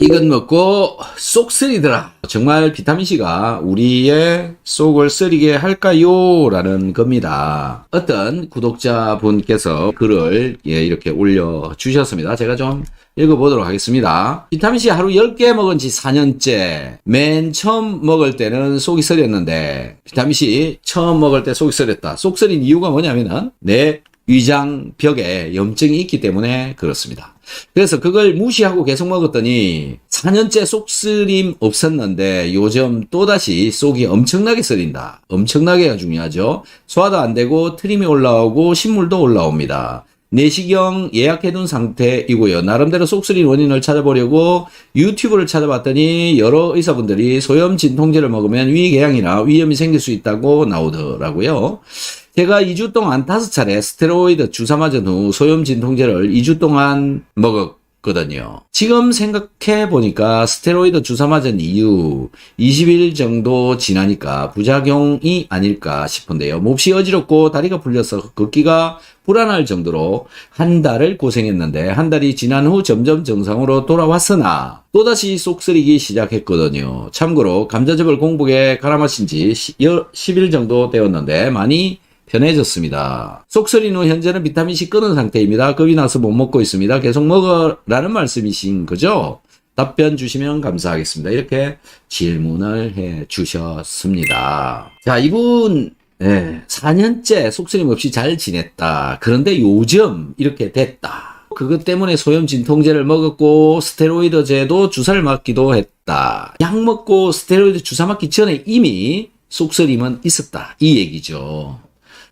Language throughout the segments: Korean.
이건 먹고 쏙 쓰리더라. 정말 비타민C가 우리의 속을 쓰리게 할까요? 라는 겁니다. 어떤 구독자분께서 글을 예, 이렇게 올려주셨습니다. 제가 좀 읽어보도록 하겠습니다. 비타민C 하루 10개 먹은 지 4년째. 맨 처음 먹을 때는 속이 쓰렸는데, 비타민C 처음 먹을 때 속이 쓰렸다. 속 쓰린 이유가 뭐냐면은, 내 위장 벽에 염증이 있기 때문에 그렇습니다. 그래서 그걸 무시하고 계속 먹었더니 4년째 속 쓰림 없었는데 요즘 또다시 속이 엄청나게 쓰린다. 엄청나게가 중요하죠. 소화도 안 되고 트림이 올라오고 신물도 올라옵니다. 내시경 예약해둔 상태이고요. 나름대로 속쓰린 원인을 찾아보려고 유튜브를 찾아봤더니 여러 의사분들이 소염 진통제를 먹으면 위궤양이나 위염이 생길 수 있다고 나오더라고요. 제가 2주 동안 다섯 차례 스테로이드 주사 맞은 후 소염 진통제를 2주 동안 먹었 거든요. 지금 생각해 보니까 스테로이드 주사 맞은 이후 20일 정도 지나니까 부작용이 아닐까 싶은데요. 몹시 어지럽고 다리가 풀려서 걷기가 불안할 정도로 한 달을 고생했는데 한 달이 지난 후 점점 정상으로 돌아왔으나 또다시 속 쓰리기 시작했거든요. 참고로 감자즙을 공복에 갈아 마신 지 10일 정도 되었는데 많이 편해졌습니다. 속쓰린 후 현재는 비타민C 끊은 상태입니다. 겁이 나서 못 먹고 있습니다. 계속 먹어라는 말씀이신 거죠? 답변 주시면 감사하겠습니다. 이렇게 질문을 해 주셨습니다. 자, 이분, 예, 4년째 속쓰림 없이 잘 지냈다. 그런데 요즘 이렇게 됐다. 그것 때문에 소염 진통제를 먹었고 스테로이드제도 주사를 맞기도 했다. 약 먹고 스테로이드 주사 맞기 전에 이미 속쓰림은 있었다. 이 얘기죠.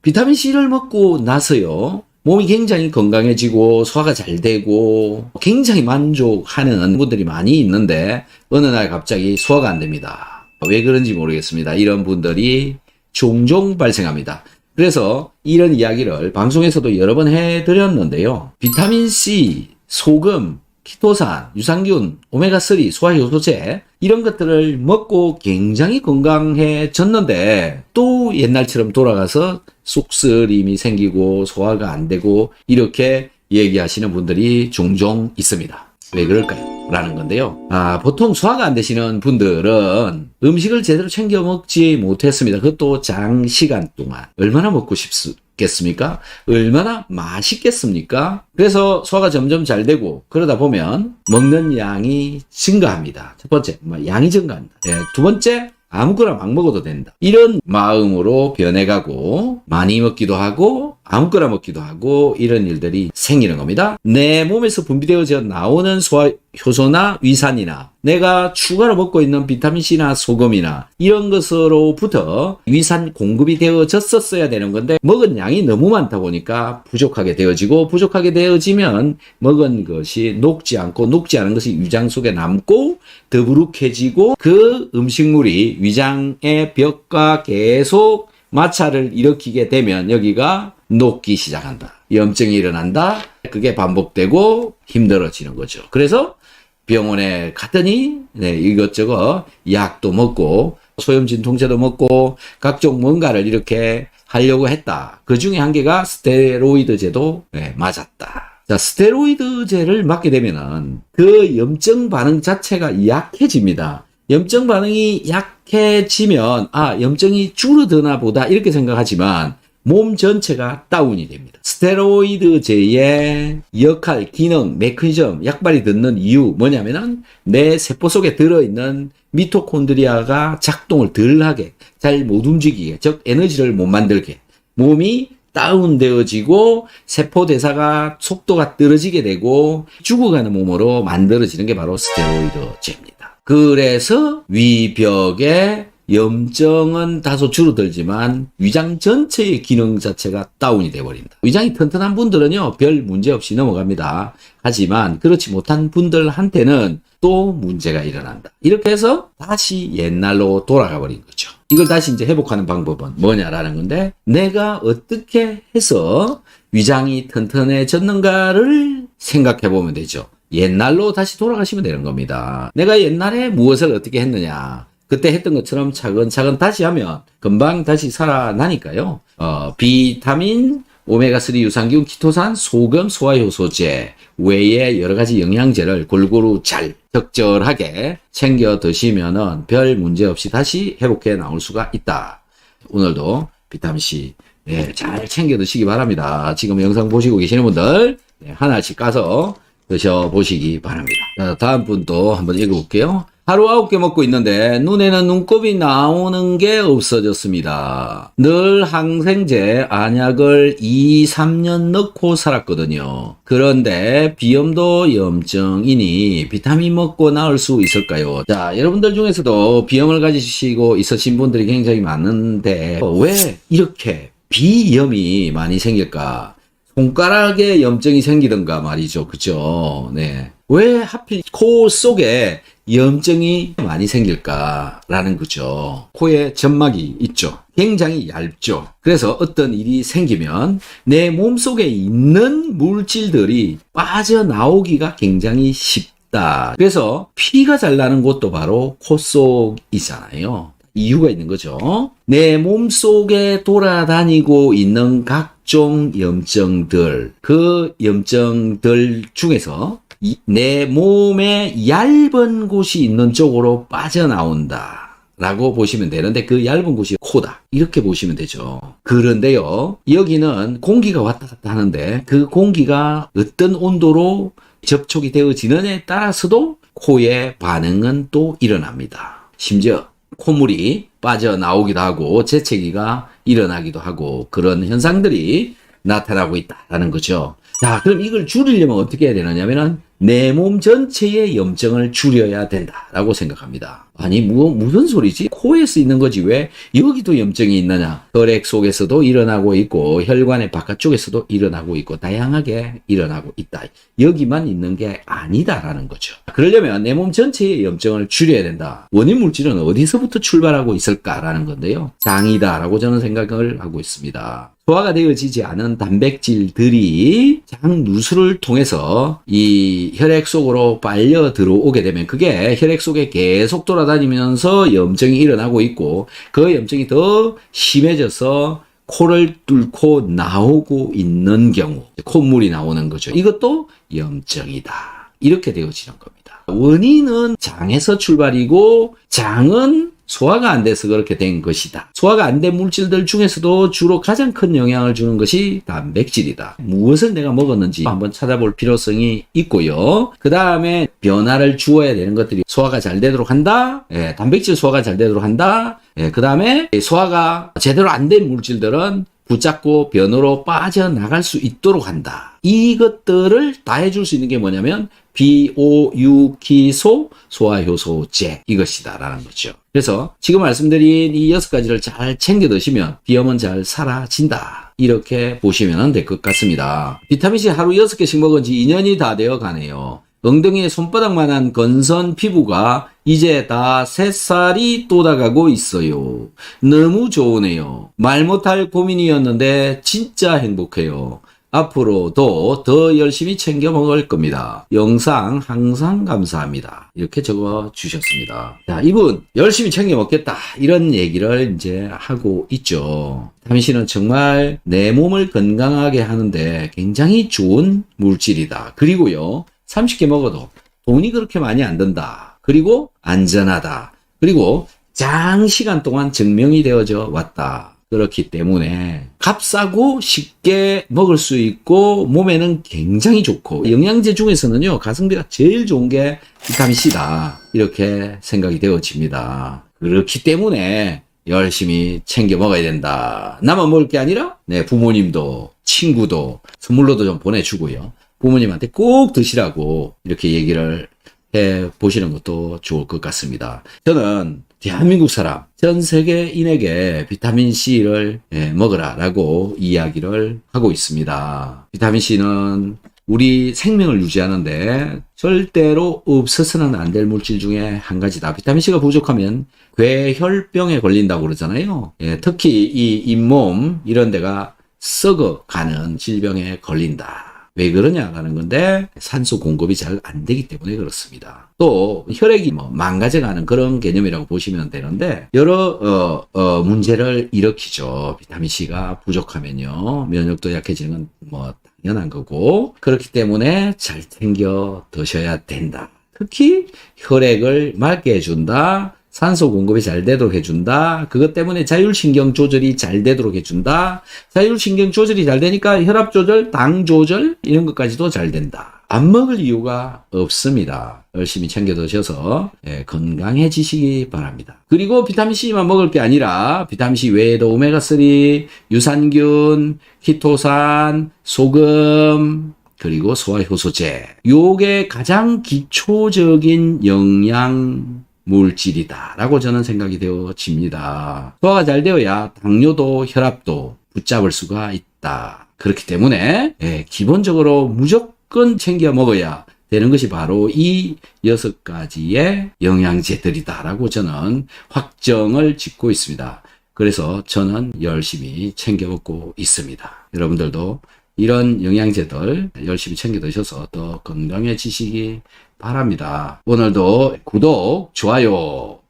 비타민 C를 먹고 나서요. 몸이 굉장히 건강해지고 소화가 잘 되고 굉장히 만족하는 분들이 많이 있는데 어느 날 갑자기 소화가 안 됩니다. 왜 그런지 모르겠습니다. 이런 분들이 종종 발생합니다. 그래서 이런 이야기를 방송에서도 여러 번 해드렸는데요. 비타민 C, 소금, 키토산, 유산균, 오메가3, 소화효소제 이런 것들을 먹고 굉장히 건강해졌는데 또 옛날처럼 돌아가서 속쓰림이 생기고 소화가 안 되고 이렇게 얘기하시는 분들이 종종 있습니다. 왜 그럴까요? 라는 건데요. 아, 보통 소화가 안 되시는 분들은 음식을 제대로 챙겨 먹지 못했습니다. 그것도 장시간 동안. 얼마나 먹고 싶겠습니까? 얼마나 맛있겠습니까? 그래서 소화가 점점 잘 되고 그러다 보면 먹는 양이 증가합니다. 첫 번째, 뭐 양이 증가한다. 예, 두 번째, 아무거나 막 먹어도 된다. 이런 마음으로 변해가고 많이 먹기도 하고 아무거나 먹기도 하고 이런 일들이 생기는 겁니다. 내 몸에서 분비되어져 나오는 소화 효소나 위산이나 내가 추가로 먹고 있는 비타민C나 소금이나 이런 것으로부터 위산 공급이 되어졌었어야 되는 건데 먹은 양이 너무 많다 보니까 부족하게 되어지고 부족하게 되어지면 먹은 것이 녹지 않고 녹지 않은 것이 위장 속에 남고 더부룩해지고 그 음식물이 위장의 벽과 계속 마찰을 일으키게 되면 여기가 녹기 시작한다. 염증이 일어난다. 그게 반복되고 힘들어지는 거죠. 그래서 병원에 갔더니 네, 이것저것 약도 먹고 소염 진통제도 먹고 각종 뭔가를 이렇게 하려고 했다. 그 중에 한 개가 스테로이드제도 네, 맞았다. 자, 스테로이드제를 맞게 되면은 그 염증 반응 자체가 약해집니다. 염증 반응이 약해지면 아, 염증이 줄어드나 보다 이렇게 생각하지만 몸 전체가 다운이 됩니다. 스테로이드제의 역할, 기능, 메커니즘, 약발이 듣는 이유 뭐냐면은 내 세포 속에 들어있는 미토콘드리아가 작동을 덜 하게, 잘 못 움직이게, 즉 에너지를 못 만들게, 몸이 다운되어지고 세포 대사가 속도가 떨어지게 되고 죽어가는 몸으로 만들어지는 게 바로 스테로이드제입니다. 그래서 위벽에 염증은 다소 줄어들지만 위장 전체의 기능 자체가 다운이 돼버린다. 위장이 튼튼한 분들은요, 별 문제 없이 넘어갑니다. 하지만 그렇지 못한 분들한테는 또 문제가 일어난다. 이렇게 해서 다시 옛날로 돌아가 버린 거죠. 이걸 다시 이제 회복하는 방법은 뭐냐라는 건데, 내가 어떻게 해서 위장이 튼튼해졌는가를 생각해 보면 되죠. 옛날로 다시 돌아가시면 되는 겁니다. 내가 옛날에 무엇을 어떻게 했느냐. 그때 했던 것처럼 차근차근 다시 하면 금방 다시 살아나니까요. 어, 비타민, 오메가3 유산균, 키토산, 소금, 소화효소제 외에 여러 가지 영양제를 골고루 잘 적절하게 챙겨 드시면은 별 문제 없이 다시 회복해 나올 수가 있다. 오늘도 비타민C 네, 잘 챙겨 드시기 바랍니다. 지금 영상 보시고 계시는 분들 네, 하나씩 까서 드셔보시기 바랍니다. 자, 다음 분도 한번 읽어볼게요. 하루 아홉 개 먹고 있는데 눈에는 눈곱이 나오는 게 없어졌습니다. 늘 항생제 안약을 2, 3년 넣고 살았거든요. 그런데 비염도 염증이니 비타민 먹고 나을 수 있을까요? 자, 여러분들 중에서도 비염을 가지시고 있으신 분들이 굉장히 많은데 왜 이렇게 비염이 많이 생길까? 손가락에 염증이 생기던가 말이죠. 그죠? 네. 왜 하필 코 속에 염증이 많이 생길까라는 거죠. 코에 점막이 있죠. 굉장히 얇죠. 그래서 어떤 일이 생기면 내 몸속에 있는 물질들이 빠져나오기가 굉장히 쉽다. 그래서 피가 잘 나는 곳도 바로 코 속이잖아요. 이유가 있는 거죠. 내 몸속에 돌아다니고 있는 각 종 염증들, 그 염증들 중에서 이- 내 몸에 얇은 곳이 있는 쪽으로 빠져나온다. 라고 보시면 되는데 그 얇은 곳이 코다. 이렇게 보시면 되죠. 그런데요, 여기는 공기가 왔다 갔다 하는데 그 공기가 어떤 온도로 접촉이 되어지느냐에 따라서도 코의 반응은 또 일어납니다. 심지어 콧물이 빠져나오기도 하고 재채기가 일어나기도 하고 그런 현상들이 나타나고 있다라는 거죠. 자, 그럼 이걸 줄이려면 어떻게 해야 되느냐면은 내 몸 전체의 염증을 줄여야 된다라고 생각합니다. 아니, 뭐, 무슨 소리지? 코에 쓰이는 거지. 왜 여기도 염증이 있느냐? 혈액 속에서도 일어나고 있고, 혈관의 바깥쪽에서도 일어나고 있고, 다양하게 일어나고 있다. 여기만 있는 게 아니다라는 거죠. 그러려면 내 몸 전체의 염증을 줄여야 된다. 원인 물질은 어디서부터 출발하고 있을까라는 건데요. 장이다라고 저는 생각을 하고 있습니다. 소화가 되어지지 않은 단백질들이 장 누수를 통해서 이 혈액 속으로 빨려 들어오게 되면 그게 혈액 속에 계속 돌아다니면서 염증이 일어나고 있고 그 염증이 더 심해져서 코를 뚫고 나오고 있는 경우 콧물이 나오는 거죠. 이것도 염증이다. 이렇게 되어지는 겁니다. 원인은 장에서 출발이고 장은 소화가 안 돼서 그렇게 된 것이다. 소화가 안 된 물질들 중에서도 주로 가장 큰 영향을 주는 것이 단백질이다. 무엇을 내가 먹었는지 한번 찾아볼 필요성이 있고요. 그 다음에 변화를 주어야 되는 것들이 소화가 잘 되도록 한다. 예, 단백질 소화가 잘 되도록 한다. 예, 그 다음에 소화가 제대로 안 된 물질들은 붙잡고 변으로 빠져나갈 수 있도록 한다. 이것들을 다 해줄 수 있는 게 뭐냐면 비오유기소 소화효소제 이것이다라는 거죠. 그래서 지금 말씀드린 이 여섯 가지를 잘 챙겨 드시면 비염은 잘 사라진다. 이렇게 보시면 될 것 같습니다. 비타민C 하루 여섯 개씩 먹은 지 2년이 다 되어 가네요. 엉덩이에 손바닥만한 건선 피부가 이제 다 새살이 돋아가고 있어요. 너무 좋으네요. 말 못할 고민이었는데 진짜 행복해요. 앞으로도 더 열심히 챙겨 먹을 겁니다. 영상 항상 감사합니다. 이렇게 적어 주셨습니다. 자, 이분 열심히 챙겨 먹겠다. 이런 얘기를 이제 하고 있죠. 당신은 정말 내 몸을 건강하게 하는데 굉장히 좋은 물질이다. 그리고요, 30개 먹어도 돈이 그렇게 많이 안 든다. 그리고 안전하다. 그리고 장시간 동안 증명이 되어져 왔다. 그렇기 때문에 값싸고 쉽게 먹을 수 있고 몸에는 굉장히 좋고 영양제 중에서는요 가성비가 제일 좋은 게 비타민C다 이렇게 생각이 되어집니다 그렇기 때문에 열심히 챙겨 먹어야 된다 나만 먹을 게 아니라 네 부모님도 친구도 선물로도 좀 보내주고요 부모님한테 꼭 드시라고 이렇게 얘기를 해 보시는 것도 좋을 것 같습니다. 저는 대한민국 사람, 전 세계인에게 비타민C를 예, 먹으라 라고 이야기를 하고 있습니다. 비타민C는 우리 생명을 유지하는데 절대로 없어서는 안 될 물질 중에 한 가지다. 비타민C가 부족하면 괴혈병에 걸린다고 그러잖아요. 예, 특히 이 잇몸 이런 데가 썩어가는 질병에 걸린다. 왜 그러냐라는 건데 산소 공급이 잘 안 되기 때문에 그렇습니다. 또 혈액이 뭐 망가져가는 그런 개념이라고 보시면 되는데 여러 어, 어, 문제를 일으키죠. 비타민 C가 부족하면요 면역도 약해지는 건뭐 당연한 거고 그렇기 때문에 잘 챙겨 드셔야 된다. 특히 혈액을 맑게 해준다. 산소 공급이 잘 되도록 해준다. 그것 때문에 자율신경 조절이 잘 되도록 해준다. 자율신경 조절이 잘 되니까 혈압 조절, 당 조절 이런 것까지도 잘 된다. 안 먹을 이유가 없습니다. 열심히 챙겨 드셔서 예, 건강해지시기 바랍니다. 그리고 비타민C만 먹을 게 아니라 비타민C 외에도 오메가3, 유산균, 히토산, 소금, 그리고 소화효소제. 요게 가장 기초적인 영양 물질이다라고 저는 생각이 되어집니다. 소화가 잘 되어야 당뇨도 혈압도 붙잡을 수가 있다. 그렇기 때문에 예, 기본적으로 무조건 챙겨 먹어야 되는 것이 바로 이 여섯 가지의 영양제들이다라고 저는 확정을 짓고 있습니다. 그래서 저는 열심히 챙겨 먹고 있습니다. 여러분들도 이런 영양제들 열심히 챙겨 드셔서 더 건강해지시기 바랍니다. 오늘도 구독, 좋아요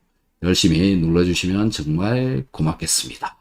열심히 눌러주시면 정말 고맙겠습니다.